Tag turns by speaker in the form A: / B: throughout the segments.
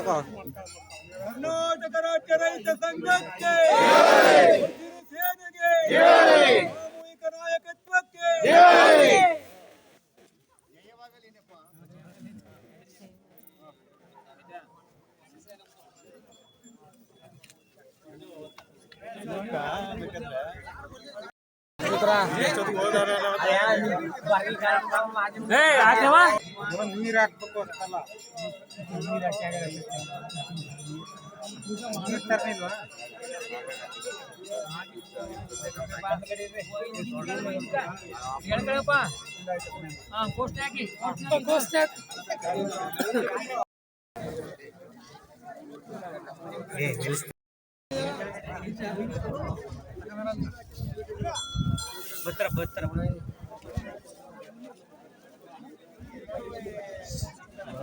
A: ತಗೋ
B: ಕರ್ನಾಟಕ ರಾಜ್ಯ ರೈತ ಸಂಘಕ್ಕೆ ಹಸಿರು ಸೇನೆಗೆ ಸಾಮೂಹಿಕ ನಾಯಕತ್ವಕ್ಕೆ
A: ನೀರ್ ಹಾಕ್ಬೇಕು ಅಂತಲ್ಲ ನೀರ್ ತರ್ನಿಲ್ವಾ ಏ ನಿಲ್ಸ್ ಬರ್ತಾರ ಬರ್ತಾರ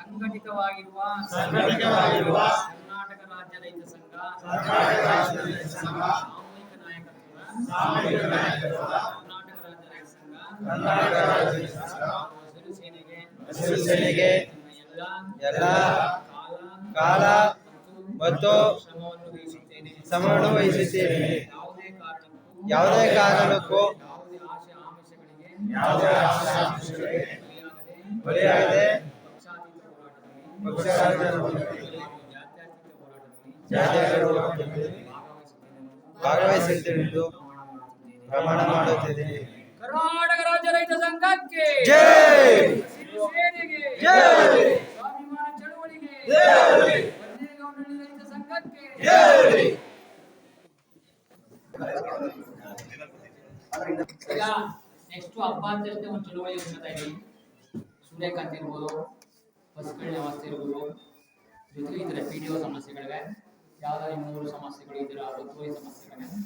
C: ಸಂಘಟಿತವಾಗಿರುವ ಸಂಘಟಿತವಾಗಿರುವ ಕರ್ನಾಟಕ ರಾಜ್ಯ ರೈತ ಸಂಘ ಕರ್ನಾಟಕ ರಾಜ್ಯ ರೈತ ಸಂಘ ಸಾಮೂಹಿಕ ನಾಯಕತ್ವ ಸಾಮೂಹಿಕ ನಾಯಕತ್ವ ಕರ್ನಾಟಕ ರಾಜ್ಯ ರೈತ ಸಂಘ ಕರ್ನಾಟಕ ರಾಜ್ಯ ರೈತ ಸಂಘ ಹಸಿರು ಸೇನೆಗೆ ಹಸಿರು ಸೇನೆಗೆ ಎಲ್ಲ
A: ಎಲ್ಲ
C: ಕಾಲ
A: ಮತ್ತು
C: ಶ್ರಮವನ್ನು ವಹಿಸುತ್ತೇನೆ
A: ಶ್ರಮವನ್ನು ವಹಿಸುತ್ತೇನೆ.
C: ಯಾವುದೇ ಕಾರಣಕ್ಕೂ
A: ಯಾವುದೇ ಕಾರಣಕ್ಕೂ
C: ಯಾವುದೇ ಆಶೆ ಆಮಿಷಗಳಿಗೆ ಬಲಿಯಾಗದೆ
A: ಬಲಿಯಾಗದೆ
C: ಪಕ್ಷಾತೀತ ಹೋರಾಟದಲ್ಲಿ
A: ಪಕ್ಷಾತೀತ ಹೋರಾಟದಲ್ಲಿ
C: ಹಾಗೂ ಜಾತ್ಯತೀತ ಹೋರಾಟದಲ್ಲಿ
A: ಜಾತ್ಯತೀತ ಹೋರಾಟದಲ್ಲಿ
C: ಭಾಗವಹಿಸುತ್ತೇನೆ ಎಂದು
A: ಭಾಗವಹಿಸುತ್ತೇನೆಂದು ಪ್ರಮಾಣ ಮಾಡುತ್ತಿದ್ದೇನೆ
C: ಕರ್ನಾಟಕ ರಾಜ್ಯ ರೈತ ಸಂಘಕ್ಕೆ
A: ಜೈ
C: ಹಸಿರು ಸೇನೆಗೆ
A: ಜೈ
C: ಸ್ವಾಭಿಮಾನ ಚಳವಳಿಗೆ
A: ಜೈ
C: ಬನ್ನೇಗೌಡಳ್ಳಿ ರೈತ ಸಂಘಕ್ಕೆ
A: ಜೈ
C: ಈಗ ನೆಕ್ಸ್ಟ್ ಹಬ್ಬ ಅಂತ ಒಂದು ಚಳುವಳಿ ಮಾಡ್ತಾ ಇದ್ದೀವಿ ಸೂರ್ಯಕಾಂತಿ ಇರ್ಬೋದು ಬಸ್ಗಳ ವ್ಯವಸ್ಥೆ ಇರ್ಬೋದು. ಜೊತೆಗೆ ಥರ ಪಿ ಡಿ ಒ ಸಮಸ್ಯೆಗಳಿವೆ. ಯಾವ್ದಾದ್ರು ಮೂರು ಸಮಸ್ಯೆಗಳು ಇದರ ಒತ್ತುವರಿ ಸಮಸ್ಯೆಗಳಿವೆ.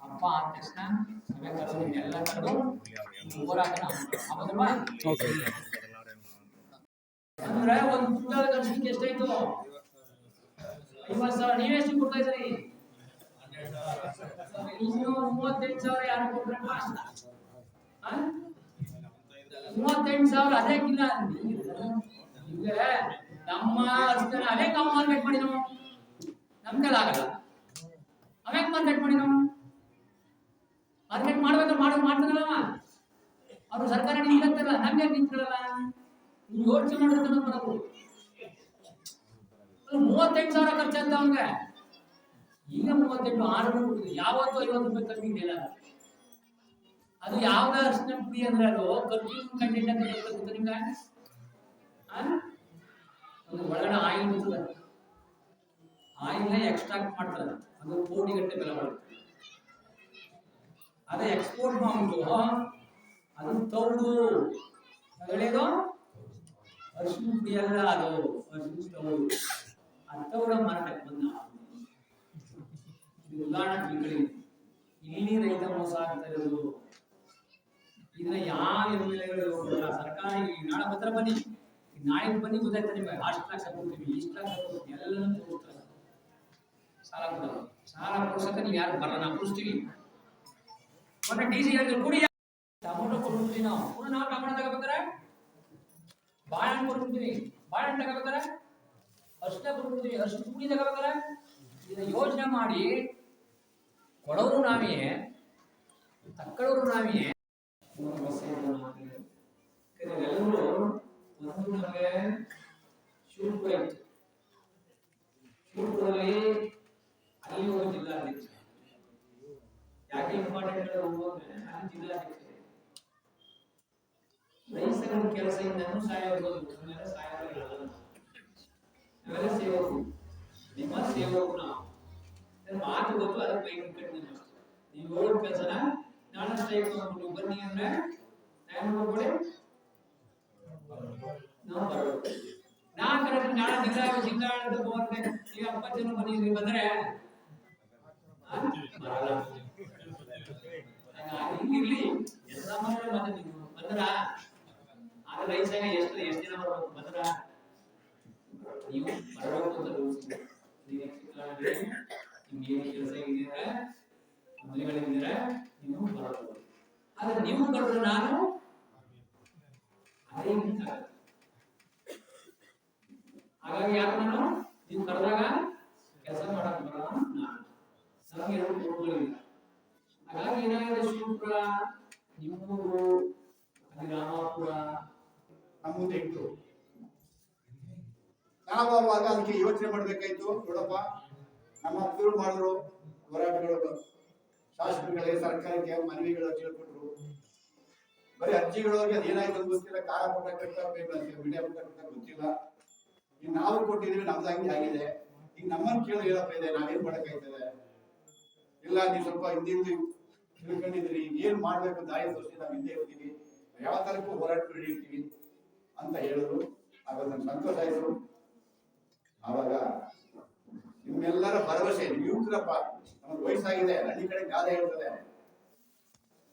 C: ಹಬ್ಬ ಆದ ತಕ್ಷಣ ಸಭೆ ಕರೆದು ಎಲ್ಲ ಕರೆದು ಹೋರಾಟನ ಅಂದ್ರೆ ಒಂದು ಕುಂಟಾಲ ಕನ್ಸಿಗೆ ಎಷ್ಟಾಯ್ತು? ಐವತ್ತು ಸಾವಿರ. ನೀವೆಷ್ಟು ಕೊಡ್ತಾ ಇದ್ರಿ ಇನ್ನೂರ ಮೂವತ್ತೆಂಟು ಸಾವಿರ ಯಾರು ಕೊಟ್ರೆ? ಮೂವತ್ತೆಂಟು ಸಾವಿರ ಅದಕ್ಕಿಲ್ಲ ಈಗ ನಮ್ಮ ಅಷ್ಟನ್ನ ಅದೇ ನಾವು ಮಾರ್ಕೆಟ್ ಮಾಡಿ ನಾವು ನಮ್ ಕೈಲಿ ಆಗಲ್ಲ. ಅವೇಕ್ ಮಾರ್ಕೆಟ್ ಮಾಡಿ ನಾವು ಮಾರ್ಕೆಟ್ ಮಾಡ್ಬೇಕು ಮಾಡೋದು ಮಾಡ್ತಾನಲ್ಲವ ಅವ್ರು ಸರ್ಕಾರ ನಿಂತಿರಲ್ಲ ನಮ್ಗೆ ನಿಂತಿರಲ್ಲ? ನೀವು ಯೋಚನೆ ಮಾಡಿದ್ರೆ ಬರಬೇಕು ಮೂವತ್ತೆಂಟು ಸಾವಿರ ಖರ್ಚಾಗ್ತ ಅವ್ನಿಗೆ. ಈಗ ಮೂವತ್ತೆಂಟು ಆರು ಕೊಟ್ಟಿದ್ರು ಯಾವತ್ತು ಐವತ್ತು ರೂಪಾಯಿ ಕಮ್ಮಿ ಇಲ್ಲ ಅದು ಯಾವ ಅರ್ಶನ ಪುಡಿ ಅಂದ್ರೆ ಅದು? ಕರ್ಜೂರ ಕಂಟೆಂಟ್ ಅಂತ ನಿಮ್ಗೆ? ಅದು ಒಳಗಡೆ ಆಯಿಲ್ ಬರ್ತದೆ ಆಯಿಲ್ನ ಎಕ್ಸ್ಟ್ರಾಕ್ಟ್ ಮಾಡ್ತಾರೆ. ಅದು ಕೋಟಿ ಗಟ್ಟೆ ಬೆಲೆ ಬರುತ್ತೆ. ಅದೇ ಎಕ್ಸ್ಪೋರ್ಟ್ ಮಾಡ್ಬಿಟ್ಟು ಅದು ತೌಡು. ಹೇಳಿದು ಅರ್ಶಿನ ಪುಡಿ ಅಲ್ಲ ಅದು. ಅರ್ಶಿನ ತೌಡು. ಆ ತೌಡ ಮಾರಾಟಕ್ಕೆ ಬಂದ ಉದಾಹರಣೆ ತಿಳ್ಕೊಳ್ಳಿ ಇಲ್ಲಿ ರೈತ ಮೋಸ ಆಗ್ತಾ ಇರೋದು ಇದನ್ನ ಸರ್ಕಾರ ನಾಳೆ ಹತ್ರ ಬನ್ನಿ ನಾಳೆ ಬನ್ನಿ ನಿಮಗೆ? ಅಷ್ಟು ಲಕ್ಷ ಕೊಡ್ತೀವಿ ಇಷ್ಟು ಲಕ್ಷ ಕೊಡ್ತೀವಿ ಎಲ್ಲನೂ ಕೊಡ್ತಾರೆ ಸಾಲ ಕೊಡಲ್ಲ ಯಾರು ಬರಲ್ಲ, ನಾವು ಕೊಡಿಸ್ತೀವಿ ಮತ್ತೆ ಡಿ ಸಿ ಹೇಳಿದ್ರು ಕುಡಿ ನಾವು. ಪುನಃ ನಾವು ಟೊಮೊಟೊ ತಗೋಬೇಕಾರೆ ಬಾಳೆಹಣ್ಣು ಕೊಡ್ಬಿಡ್ತೀವಿ. ಬಾಳೆಹಣ್ಣು ತಗೋಬೇಕಾರೆ ಅಷ್ಟೇ ಕೊಡ್ಬಿಡ್ತೀವಿ. ಅಷ್ಟು ಕುಡಿ ತಗೋಬೇಕಾರೆ ಇದನ್ನ ಯೋಚನೆ ಮಾಡಿ. ಕೊಡೋರು ನಾವೇ ತಕ್ಕಳೋರು ನಾವೇ ಎಲ್ಲರೂ ಒಂದು ನಮಗೆ ಆಯ್ತು ಶೂಟ್ರಲ್ಲಿ ಅಲ್ಲಿ ಒಂದು ಜಿಲ್ಲಾಧ್ಯಕ್ಷ ಯಾಕೆ ಇಂಪಾರ್ಟೆಂಟ್ ಹೋಗೋದ್ರೆ ಅಲ್ಲಿ ಜಿಲ್ಲಾಧ್ಯಕ್ಷ ರೈತರ ಕೆಲಸ ಇಂದನೂ ಸಾಯೋದು ಸುಮ್ಮನೆ ಸಾಯೋದು ನಾವೆಲ್ಲ ಸೇವಕು ನಿಮ್ಮ ಸೇವಕು ನಾವು. ಮಾತು ಗೊತ್ತು, ಅದಕ್ಕೆ ಕಟ್ಟಿ ನೀವು ಕೆಲಸನ ನಾಳೆ ಸ್ಟ್ರೈಕ್ ಮಾಡ್ಬಿಟ್ಟು ಬನ್ನಿ ಅಂದ್ರೆ ನಾನು ಮಾಡ್ಕೊಡಿ ನಾವು ಬರಬೇಕು ನಾನ್ ಕರೆಕ್ಟ್ ನಾಳೆ ಜಿಲ್ಲಾ ಜಿಲ್ಲಾ ಆಡಳಿತ ಭವನ್ಗೆ ಈಗ ಅಪ್ಪತ್ತು ಜನ ಬಂದಿದ್ರಿ ಬಂದ್ರೆ ಆ? ಬರಲ್ಲ ಹಾಗಾಗಿ ಇರ್ಲಿ ಎಲ್ಲ ಮನೆ ಬಂದ ನೀವು ಬಂದ್ರ ಆಗ ರೈತ ಸಂಘ ಎಷ್ಟು ಎಷ್ಟು ದಿನ ಬರ್ಬೇಕು ಬಂದ್ರ ನೀವು ಬರಬೇಕು ಅಂತ ರೂಲ್ಸ್ ಇದೆ ನೀವು ಶಿಕ್ಷಕರಾಗಿದ್ರೆ, ನಿಮ್ಗೆ ಏನು ಕೆಲಸ ಇದ್ದೀರಾ ಬರಬಹುದು. ಆದ್ರೆ ನೀವು ಕರೆದ್ರೆ ನಾನು ಹಾಗಾಗಿ ಯಾರು ನಾನು? ನೀವು ಕರೆದಾಗ ಕೆಲಸ ಮಾಡಕ್ ಬರಲ್ಲ ನಾನು. ಎರಡು ಹಾಗಾಗಿ ಏನಾಗಿದೆ ಶಿವಪುರ, ನಿಮ್ಮೂರು ರಾಮಾಪುರ?
A: ನಮ್ಮೂರು ನಾವು ಅದಕ್ಕೆ ಯೋಚನೆ ಮಾಡ್ಬೇಕಾಯ್ತು ನೋಡಪ್ಪ. ನಮ್ಮ ಅಪ್ಪರು ಮಾಡಿದ್ರು ಹೋರಾಟಗಳು ಶಾಸಕರುಗಳಿಗೆ ಸರ್ಕಾರಕ್ಕೆ ಮನವಿಗಳು ತಿಳ್ಕೊಟ್ರು ಬರೀ ಅರ್ಜಿಗಳೊಳಗೆ ಅದೇನಾಯ್ತು ಗೊತ್ತಿಲ್ಲ. ಕಾರ ಕೊಟ್ಟ ಅಂತ ಮೀಡಿಯಾ ಕಟ್ಟ ಗೊತ್ತಿಲ್ಲ. ಈಗ ನಾವು ಕೊಟ್ಟಿದೀವಿ ನಮ್ದು ಹಂಗೆ ಆಗಿದೆ. ಈಗ ನಮ್ಮನ್ನು ಕೇಳಿ, ಹೇಳಪ್ಪ ಇದೆ, ನಾವೇನ್ ಮಾಡಕ್ಕಾಯ್ತದೆ? ಇಲ್ಲ, ನೀವು ಸ್ವಲ್ಪ ಹಿಂದಿಂದ ತಿಳ್ಕೊಂಡಿದ್ರಿ ಏನ್ ಮಾಡ್ಬೇಕು ದಾರಿ ತೋರಿಸಿ, ನಾವು ಹಿಂದೆ ಇರ್ತೀವಿ. ಯಾವ ತರಕ್ಕೂ ಹೋರಾಟ ಹಿಡಿತೀವಿ ಅಂತ ಹೇಳಿದ್ರು. ಆಗ ನನ್ಗೆ ಸಂತೋಷ ಆಯ್ತು. ಆವಾಗ ನಿಮ್ಮೆಲ್ಲರ ಭರವಸೆ ನೀವು ನಮ್ಗೆ ವಯಸ್ಸಾಗಿದೆ, ಹಳ್ಳಿ ಕಡೆ ಗಾದೆ ಹೇಳ್ತದೆ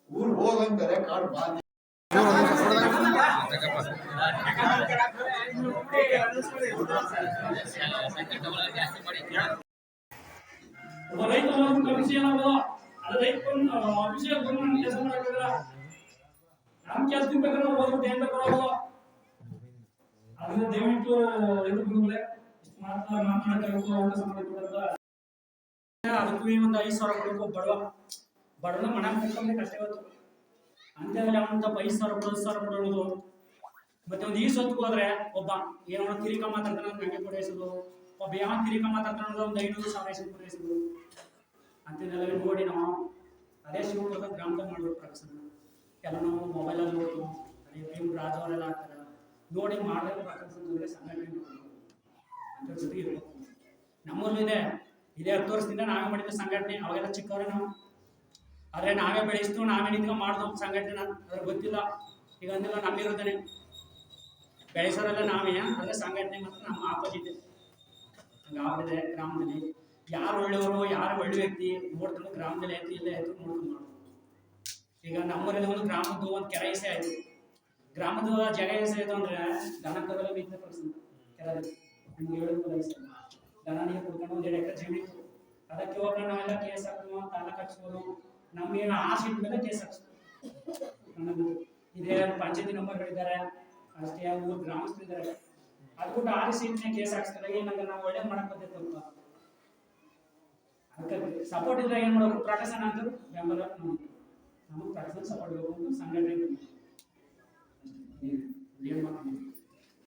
A: ಊರ್ ಹೋಗಂತಾರೆ ಕಾಡು ಬಾಂಧಿ.
D: ರೈತ ವಿಷಯ ಏನಾಗೋದು ಅದು ರೈತ ಅಭಿಷೇಕ ಬಂದು ಕೆಲಸ ಮಾಡಕ್ಕಾಗಲ್ಲ ನಮ್ ಕೆಲಸ ಬೇಕಾದ್ರೆ ಓದ್ಬಿಟ್ಟು ಏನ್ ಅದನ್ನ ದಯವಿಟ್ಟು ರೈತ ಬಂಧುಗಳೇ ಅಂತ ಸಂಬಂಧಪಟ್ಟಂತ ಅದಕ್ಕೂ ಒಂದು ಐದು ಸಾವಿರ ಕೊಡಬೇಕು ಬಡವ ಬಡವನ ಮನ ಮುಖಂದ್ರೆ ಕಷ್ಟ ಇವತ್ತು ಅಂತೇಳಿ ಅವನಂತ ಐದು ಸಾವಿರ ಕೊಡೋದು ಸಾವಿರ ಕೊಡೋದು ಮತ್ತೆ ಒಂದು ಈ ಸೊತ್ತು ಹೋದ್ರೆ, ಒಬ್ಬ ಏನೋ ತಿರಿಕ ಮಾತಾಡ್ತಾನೆ ನಂಗೆ ಕೊಡಿಸೋದು ಒಬ್ಬ ಯಾವ ತಿರಿಕ ಮಾತಾಡ್ತಾನೆ ಒಂದು ಐನೂರು ಸಾವಿರ ಹೆಸರು ಕೊಡಿಸೋದು ಅಂತೇನೆಲ್ಲ ನೋಡಿ ನಾವು. ಅದೇ ಶಿವಮೊಗ್ಗ ಗ್ರಾಮದಾಗ ಮಾಡ್ಬೇಕು ಪ್ರದರ್ಶನ ಎಲ್ಲ ನಾವು ಮೊಬೈಲಲ್ಲಿ ನೋಡ್ತು ಅದೇ ಭೀಮ್ ರಾಜ್ ಅವರೆಲ್ಲ ನೋಡಿ ಮಾಡಬೇಕು ಪ್ರದರ್ಶನ ಸಂಘಟನೆ ಅಂತ ಜೊತೆಗೆ ಇದೆ. ಇದೇ ಹತ್ತು ವರ್ಷದಿಂದ ನಾವೇ ಮಾಡಿದ್ದು ಸಂಘಟನೆ, ಅವಾಗೆಲ್ಲ ಚಿಕ್ಕವರೇ ನಾವು. ಆದ್ರೆ ನಾವೇ ಬೆಳೆಸ್ತು ನಾವೇ ನಿಂತ್ಕೊಂಡು ಮಾಡ್ದು ಸಂಘಟನೆ ಅದ್ರ ಗೊತ್ತಿಲ್ಲ. ಈಗ ಅಂದಿಲ್ಲ ನಮ್ಮಿರೋದನೆ ಬೆಳೆಸೋರೆಲ್ಲ ನಾವೇ ಅಂದ್ರೆ ಸಂಘಟನೆ ಮಾತ್ರ ನಮ್ಮ ಆಪೋಸಿಟ್ ಹಂಗಾಗ್ಬಿಟ್ಟಿದೆ ಗ್ರಾಮದಲ್ಲಿ. ಯಾರು ಒಳ್ಳೆಯವರು, ಯಾರು ಒಳ್ಳೆ ವ್ಯಕ್ತಿ ನೋಡ್ಕೊಂಡು ಗ್ರಾಮದಲ್ಲಿ ಆಯ್ತು ಇಲ್ಲೇ ಆಯ್ತು ನೋಡ್ಕೊಂಡು ಈಗ ನಮ್ಮೂರಲ್ಲಿ ಒಂದು ಗ್ರಾಮದ್ದು ಒಂದು ಕೆರೆ ಹೆಸೆ ಆಯ್ತು. ಗ್ರಾಮದ ಜಾಗ ಹೆಸೆ ಆಯ್ತು ಅಂದ್ರೆ ದನ ಬಿದ್ದ ಪರ್ಸೆಂಟ್ ಹೇಳಿದ್ಮೇಲೆ ಹೆಸೆ ದನ ನೀರು ಕುಡ್ಕೊಂಡು ಒಂದು ಎರಡು ಎಕರೆ ಜಮೀನು, ಅದಕ್ಕೆ ಹೋಗಿ ನಾವೆಲ್ಲ ಕೇಸ್ ಹಾಕ್ತೀವಿ, ತಾಲೂಕು ಹಚ್ಬೋದು ನಮ್ಗೇನು ಆಸೆ ಇಟ್ಟ ಮೇಲೆ ಕೇಸ್ ಹಾಕ್ಸ್ಬೋದು. ಇದೇ ಪಂಚಾಯತಿ ನಂಬರ್ಗಳಿದ್ದಾರೆ ಅಷ್ಟೇ ಊರು ಗ್ರಾಮಸ್ಥರಿದ್ದಾರೆ ಅದು ಬಿಟ್ಟು ಆರ್ ಸೀಟ್ನ ಕೇಸ್ ಹಾಕ್ಸ್ತಾರೆ. ಏನಂದ್ರೆ ನಾವು ಒಳ್ಳೇದು ಮಾಡಕ್ ಬರ್ತೈತಲ್ಪ ಅದಕ್ಕೆ ಸಪೋರ್ಟ್ ಇದ್ರೆ ಏನ್ ಮಾಡ್ಬೇಕು? ಪ್ರಕಾಶನ ಅಂತ ಬೆಂಬಲ ನಮಗೆ. ಪ್ರಕಾಶನ ಸಪೋರ್ಟ್ ಬೇಕು ಸಂಘಟನೆ. ಏನ್ ಮಾಡ್ತೀವಿ